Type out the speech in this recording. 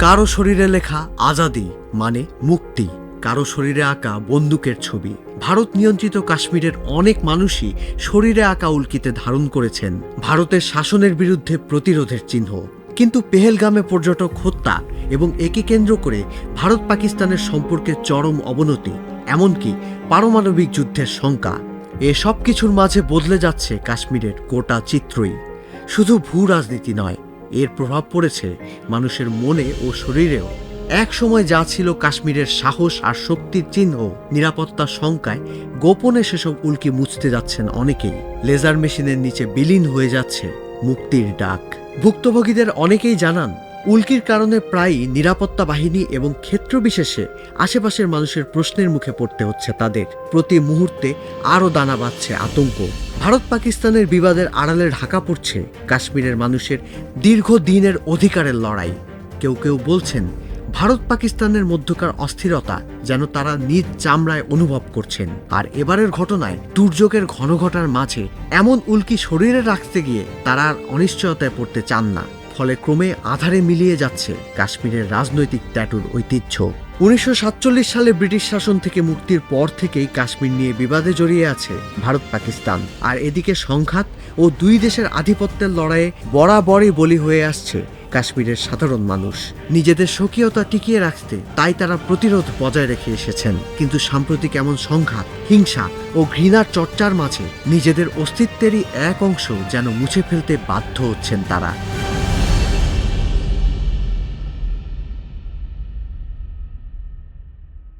কারও শরীরে লেখা আজাদি মানে মুক্তি। কারও শরীরে আঁকা বন্দুকের ছবি। ভারত নিয়ন্ত্রিত কাশ্মীরের অনেক মানুষই শরীরে আঁকা উল্কিতে ধারণ করেছেন। ভারতের শাসনের বিরুদ্ধে প্রতিরোধের চিহ্ন। কিন্তু পেহেলগামে পর্যটক হত্যা এবং একে কেন্দ্র করে ভারত পাকিস্তানের সম্পর্কে চরম অবনতি, এমনকি পারমাণবিক যুদ্ধের শঙ্কা। এসব কিছুর মাঝে বদলে যাচ্ছে কাশ্মীরের গোটা চিত্রই। শুধু ভূ রাজনীতি নয় এর প্রভাব পড়েছে মানুষের মনে ও শরীরেও। এক সময় যা ছিল কাশ্মীরের সাহস আর শক্তির চিহ্ন নিরাপত্তা শঙ্কায় গোপনে সেসব উল্কি মুছতে যাচ্ছেন অনেকেই। লেজার মেশিনের নিচে বিলীন হয়ে যাচ্ছে মুক্তির ডাক। ভুক্তভোগীদের অনেকেই জানান উল্কির কারণে প্রায়ই নিরাপত্তা বাহিনী এবং ক্ষেত্র বিশেষে আশেপাশের মানুষের প্রশ্নের মুখে পড়তে হচ্ছে তাদের। প্রতি মুহূর্তে আরও দানা বাঁধছে আতঙ্ক। ভারত পাকিস্তানের বিবাদের আড়ালে ঢাকা পড়ছে কাশ্মীরের মানুষের দীর্ঘদিনের অধিকারের লড়াই। কেউ কেউ বলছেন, ভারত পাকিস্তানের মধ্যকার অস্থিরতা যেন তারা নিজ চামড়ায় অনুভব করছেন। আর এবারের ঘটনায় দুর্যোগের ঘন ঘটার মাঝে এমন উল্কি শরীরে রাখতে গিয়ে তারা আর অনিশ্চয়তায় পড়তে চান না। ফলে ক্রমে আধারে মিলিয়ে যাচ্ছে কাশ্মীরের রাজনৈতিক ট্যাটুর ঐতিহ্য। উনিশশো সাতচল্লিশ সালে ব্রিটিশ শাসন থেকে মুক্তির পর থেকেই কাশ্মীর নিয়ে বিবাদে জড়িয়ে আছে ভারত পাকিস্তান। আর এদিকে সংঘাত ও দুই দেশের আধিপত্যের লড়াইয়ে বরাবরই বলি হয়ে আসছে কাশ্মীরের সাধারণ মানুষ। নিজেদের স্বকীয়তা টিকিয়ে রাখতে তাই তারা প্রতিরোধ বজায় রেখে এসেছেন। কিন্তু সাম্প্রতিক এমন সংঘাত, হিংসা ও ঘৃণার চর্চার মাঝে নিজেদের অস্তিত্বেরই এক অংশ যেন মুছে ফেলতে বাধ্য হচ্ছেন তারা।